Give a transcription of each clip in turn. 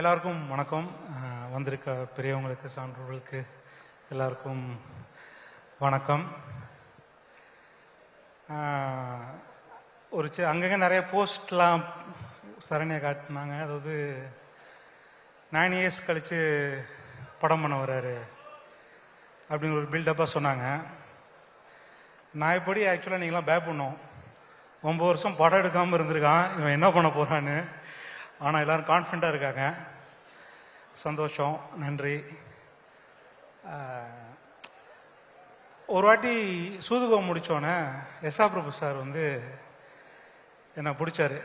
எல்லாருக்கும் வணக்கம். வந்திருக்க பெரியவங்களுக்கு சான்றோர்களுக்கு எல்லாருக்கும் வணக்கம். ஒரு அங்கங்கே நிறைய போஸ்ட்லாம் சரணியை காட்டினாங்க. அதாவது நைன் இயர்ஸ் கழித்து படம் பண்ண வர்றாரு அப்படின்னு ஒரு பில்டப்பாக சொன்னாங்க. நான் எப்படி ஆக்சுவலாக நீங்களாம் பே பண்ணோம். ஒம்பது வருஷம் படம் எடுக்காமல் இருந்திருக்கான். இவன் என்ன பண்ண போகிறான்னு ஆனால் எல்லோரும் கான்ஃபிடண்ட்டாக இருக்காங்க. சந்தோஷம் நன்றி. ஒரு வாட்டி சூதுகோ முடித்தோன்னே எஸ்ஆ பிரபு சார் வந்து என்னை பிடிச்சாரு.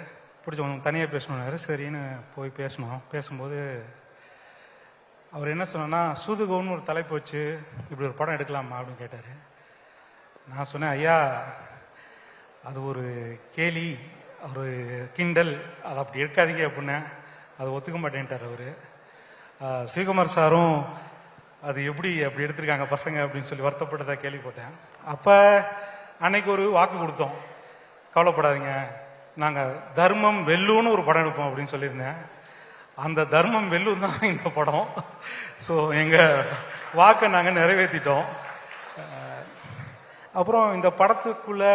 பிடிச்ச உனக்கு தனியாக பேசணுன்னாரு சரின்னு போய் பேசணும். பேசும்போது அவர் என்ன சொன்னா சூதுகோன்னு ஒரு தலைப்பு வச்சு இப்படி ஒரு படம் எடுக்கலாமா அப்படின்னு கேட்டார். நான் சொன்னேன் ஐயா அது ஒரு கேலி. ஒரு கிண்டல் அது அப்படி எடுக்காதீங்க அப்படின்னு அது ஒத்துக்க மாட்டேன்ட்டார் அவர். சிவகுமார் சாரும் அது எப்படி அப்படி எடுத்திருக்காங்க பசங்க அப்படின்னு சொல்லி வருத்தப்பட்டதாக கேள்விப்பட்டேன். அப்போ அன்னைக்கு ஒரு வாக்கு கொடுத்தோம். கவலைப்படாதீங்க. நாங்கள் தர்மம் வெல்லுன்னு ஒரு படம் எடுப்போம் அப்படின்னு சொல்லியிருந்தேன். அந்த தர்மம் வெல்லு தான் இந்த படம். ஸோ எங்கள் வாக்கை நாங்கள் நிறைவேற்றிட்டோம் அப்புறம் இந்த படத்துக்குள்ளே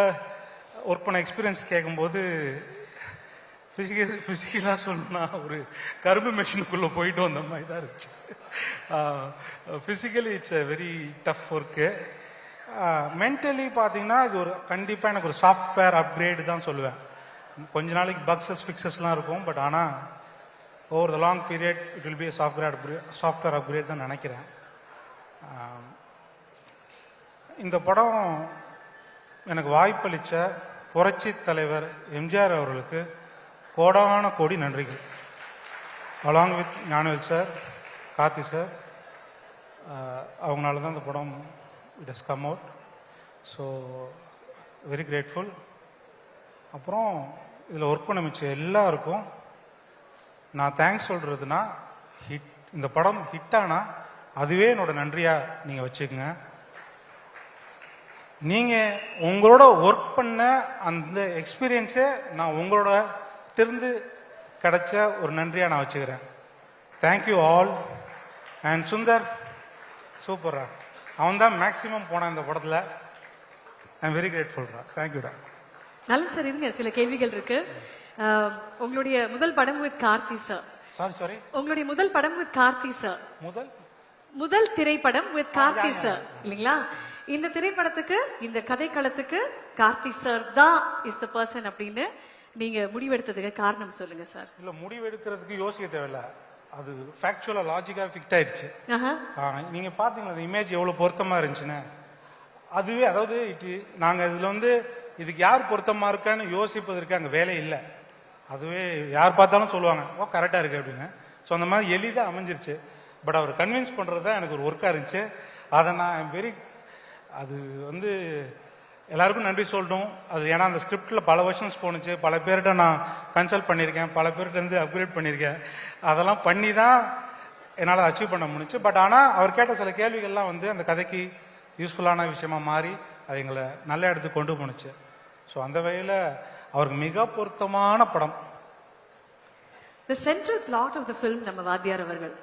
ஒர்க் பண்ண எக்ஸ்பீரியன்ஸ் கேட்கும்போது ஃபிசிக்கல் ஃபிசிக்கலாக சொல்லணும்னா ஒரு கரும்பு மிஷினுக்குள்ளே போயிட்டு வந்த மாதிரி தான் இருந்துச்சு physically it's a very tough work mentally பார்த்தீங்கன்னா இது ஒரு கண்டிப்பாக எனக்கு ஒரு சாஃப்ட்வேர் அப்கிரேடு தான் சொல்லுவேன். கொஞ்ச நாளைக்கு பக்ஸஸ் ஃபிக்சஸ்லாம் இருக்கும் பட் ஆனால் over the long period it will be software upgrade software upgrade தான் நினைக்கிறேன். இந்த படம் எனக்கு வாய்ப்பளித்த புரட்சி தலைவர் எம்ஜிஆர் அவர்களுக்கு கோடான கோடி நன்றிகள். Along with Gnanavel sir Karthi sir அவங்களால தான் இந்த படம் it has come out so very grateful அப்புறம் இதில் ஒர்க் பண்ண மிச்ச எல்லாருக்கும் நான் தேங்க்ஸ் சொல்கிறதுனா ஹிட் இந்த படம் ஹிட் ஆனால் அதுவே என்னோட நன்றியாக நீங்கள் வச்சுக்கோங்க. நீங்கள் உங்களோட ஒர்க் பண்ண அந்த எக்ஸ்பீரியன்ஸை நான் உங்களோட திருந்து கிடைச்ச ஒரு நன்றியாக நான் வச்சுக்கிறேன். தேங்க்யூ ஆல் அண்ட் சுந்தர் சூப்பர்ரா அவன் தான் மேக்ஸிமம் போனான் இந்த படத்தில். ஐ எம் வெரி கிரேட்ஃபுல்ரா தேங்க்யூடா நலன் சார் இருங்க. சில கேள்விகள் இருக்கு. உங்களுடைய முதல் படம் with Karthi sir sorry sorry உங்களுடைய முதல் படம் வித் கார்த்தி சார் முதல்? முதல் திரைப்படம் வித் கார்த்தி சார் இல்லைங்களா? இந்த திரைப்படத்துக்கு இந்த கதைக்களத்துக்கு கார்த்தி சார் தான் இஸ் த பர்சன் அப்படின்னு நீங்க முடிவெடுத்ததுக்கு காரணம் சொல்லுங்க சார் இல்லை முடிவு எடுக்கிறதுக்கு யோசிக்க தேவையில்ல. அது ஃபேக்சுவலாக லாஜிக்காக ஃபிக்ட் ஆயிடுச்சு. நீங்க பாத்தீங்களா அந்த இமேஜ் எவ்வளவு பொருத்தமா இருந்துச்சுன்னு? அதுவே அதாவது இட்டு நாங்க இதுல வந்து இதுக்கு யார் பொருத்தமா இருக்கான்னு யோசிப்பதற்கு அங்க வேலை இல்லை. அதுவே யார் பார்த்தாலும் சொல்லுவாங்க ஓ கரெக்டா இருக்கு அப்படின்னு. ஸோ அந்த மாதிரி எளிதா அமைஞ்சிருச்சு. பட் அவர் கன்வின்ஸ் பண்றது தான் எனக்கு ஒரு ஒர்க்கா இருந்துச்சு. அதை நான் வெரி அது வந்து எல்லாருக்கும் நன்றி சொல்லணும். அது ஏன்னா அந்த ஸ்கிரிப்டில் பல வருஷன்ஸ் போணுச்சு. பல பேர்கிட்ட நான் கன்சல்ட் பண்ணியிருக்கேன். பல பேர்கிட்ட இருந்து அப்கிரேட் பண்ணியிருக்கேன். அதெல்லாம் பண்ணி தான் என்னால் அச்சீவ் பண்ண முடிஞ்சுச்சு. பட் ஆனால் அவர் கேட்ட சில கேள்விகள்லாம் வந்து அந்த கதைக்கு யூஸ்ஃபுல்லான விஷயமா மாறி அது எங்களை நல்ல இடத்துக்கு கொண்டு போணுச்சு. ஸோ அந்த வகையில் அவருக்கு மிக பொருத்தமான படம். The central plot of the film நம்ம வாத்தியார் அவர்கள்.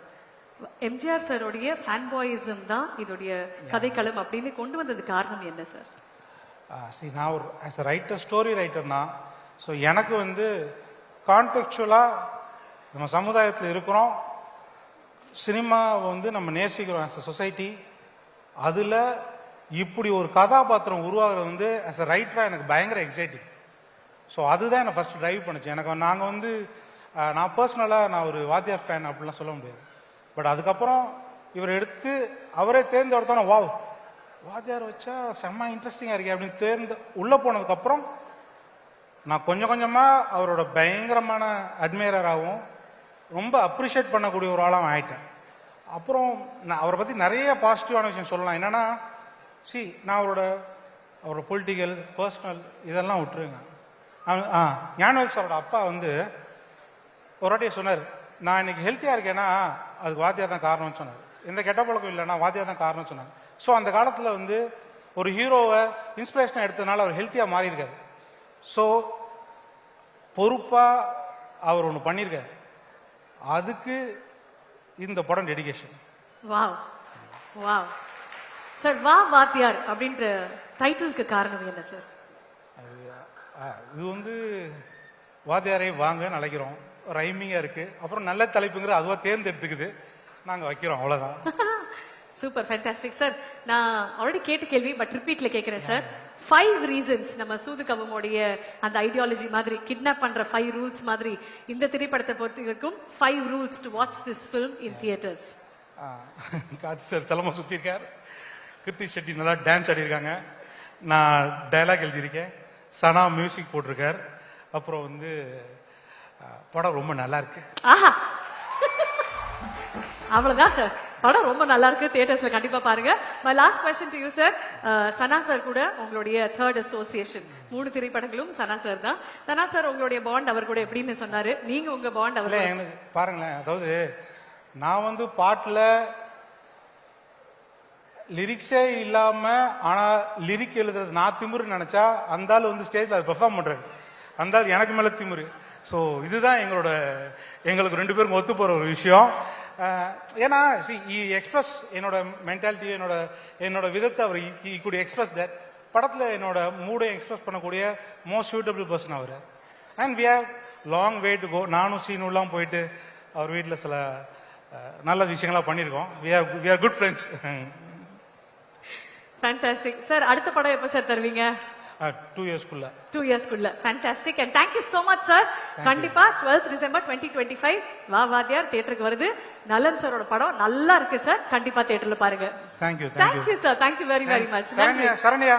எம்ஜிஆர் சாரோடைய ஃபேன் பாயிசம் தான் இதோடைய கதைக்களம் அப்படின்னு கொண்டு வந்தது காரணம் என்ன சார் சரி நான் ஒரு ஆஸ் அ ரைட்டர் ஸ்டோரி ரைட்டர்னா ஸோ எனக்கு வந்து கான்டெக்சுவலாக நம்ம சமுதாயத்தில் இருக்கிறோம். சினிமாவை வந்து நம்ம நேசிக்கிறோம் ஆஸ் அ சொசைட்டி அதில் இப்படி ஒரு கதாபாத்திரம் உருவாகிறது வந்து ஆஸ் அ ரைட்டராக எனக்கு பயங்கர எக்ஸைட்டிங் ஸோ அதுதான் என்னை ஃபர்ஸ்ட் டிரைவ் பண்ணுச்சு. எனக்கு நாங்கள் வந்து நான் பர்சனலாக நான் ஒரு வாத்தியார் ஃபேன் அப்படிலாம் சொல்ல முடியாது. பட் அதுக்கப்புறம் இவர் எடுத்து அவரே தேர்ந்தெடுத்தோன்னே வாவ் வாத்தியார் வச்சா செம்ம இன்ட்ரெஸ்டிங்காக இருக்கே அப்படின்னு தேர்ந்து உள்ளே போனதுக்கப்புறம் நான் கொஞ்சம் கொஞ்சமாக அவரோட பயங்கரமான அட்மையராகவும் ரொம்ப அப்ரிஷியேட் பண்ணக்கூடிய ஒரு ஆளாக ஆயிட்டேன். அப்புறம் நான் அவரை பற்றி நிறைய பாசிட்டிவான விஷயம் சொல்லலாம். என்னென்னா சி நான் அவரோட அவரோட பொலிட்டிக்கல் பர்சனல் இதெல்லாம் விட்டுருங்க. ஆ ஞானவேல் சாரோட அப்பா வந்து ஒரு வாட்டியை சொன்னார் நான் இன்னைக்கு ஹெல்த்தியாக இருக்கேன்னா அதுக்கு வாத்தியார் தான் காரணம்னு சொன்னார். எந்த கெட்ட பழக்கம் இல்லைன்னா வாத்தியார் தான் காரணம்னு சொன்னாங்க ஸோ அந்த காலத்தில் வந்து ஒரு ஹீரோவை இன்ஸ்பிரேஷன் எடுத்ததுனால அவர் ஹெல்த்தியாக மாறியிருக்காரு. ஸோ பொறுப்பாக அவர் ஒன்று பண்ணியிருக்காரு. அதுக்கு இந்த படம் டெடிகேஷன் வாவ் வாவ் சார் வா வாத்தியார் அப்படின்ற டைட்டிலுக்கு காரணம் என்ன சார் இது வந்து வாத்தியாரை வாங்கன்னு அழைக்கிறோம். ரைமிங்காக இருக்கு. அப்புறம் நல்ல தலைப்புங்கிற அதுவா தேர்ந்தெடுத்துக்குது. நாங்கள் வைக்கிறோம் அவ்வளோதான் சூப்பர் ஃபேண்டாஸ்டிக் சார் நான் ஆல்ரெடி கேட்ட கேள்வி பட் ரிப்பீட்ல கேட்கிறேன் சார். ஃபைவ் ரீசன்ஸ் நம்ம சூது கவமுடைய அந்த ஐடியாலஜி மாதிரி கிட்னாப் பண்ற ஃபைவ் ரூல்ஸ் மாதிரி இந்த திரைப்படத்தை பொறுத்த வரைக்கும் five rules to watch this film in theatres Karthi sir செலமா சுற்றிருக்கார் கிருத்தி ஷெட்டி நல்லா டான்ஸ் ஆடிருக்காங்க நான் டைலாக் எழுதியிருக்கேன். சனா மியூசிக் போட்டிருக்கார். அப்புறம் வந்து படம் ரொம்ப நல்லா இருக்கு ஆஹா. அவ்வளவுதான் சார் படம் ரொம்ப நல்லா இருக்கு தியேட்டர்ஸ்ல கண்டிப்பா பாருங்க. My last question to you sir Sana sir கூட உங்களுடைய தேர்ட் அசோசியேஷன் மூணு திரைப்படங்களும் சனா சார் தான். சனா சார் உங்களுடைய பாண்ட் அவர் கூட எப்படின்னு சொன்னாரு? நீங்க உங்க பாண்ட் அவர் எனக்கு பாருங்களேன் அதாவது நான் வந்து பாட்டில் லிரிக்ஸே இல்லாம ஆனா லிரிக் எழுதுறது நான் திமிரு நினைச்சா அந்த ஆள் வந்து ஸ்டேஜ்ல அதை பெர்ஃபார்ம் பண்றாரு. அந்த ஆள் எனக்கு மேல திமிரு. ஸோ இதுதான் எங்களோட எங்களுக்கு ரெண்டு பேருக்கும் ஒத்து போகிற ஒரு விஷயம். ஏன்னா சி எக்ஸ்பிரஸ் என்னோட மென்டாலிட்டி என்னோட என்னோட விதத்தை அவர் இக்கூடிய எக்ஸ்பிரஸ் தட் படத்தில் என்னோட மூடை எக்ஸ்பிரஸ் பண்ணக்கூடிய most suitable person our. And we have long way to go நானும் சீனுலாம் போயிட்டு அவர் வீட்டில் சில நல்ல விஷயங்களாக பண்ணியிருக்கோம். We have we are good friends fantastic sir அடுத்த படம் எப்போ சார் தருவீங்க? டூ இயர்ஸ்க்குள்ள two இயர்ஸ்க்குள்ள fantastic and thank you so much sir கண்டிப்பா twelfth December twenty twenty five வா வாத்தியார் தியேட்டருக்கு வருது. நலன் சாரோட படம் நல்லா இருக்கு சார் கண்டிப்பா தியேட்டர்ல பாருங்க. Thank you thank you sir thank you very very much Saranya.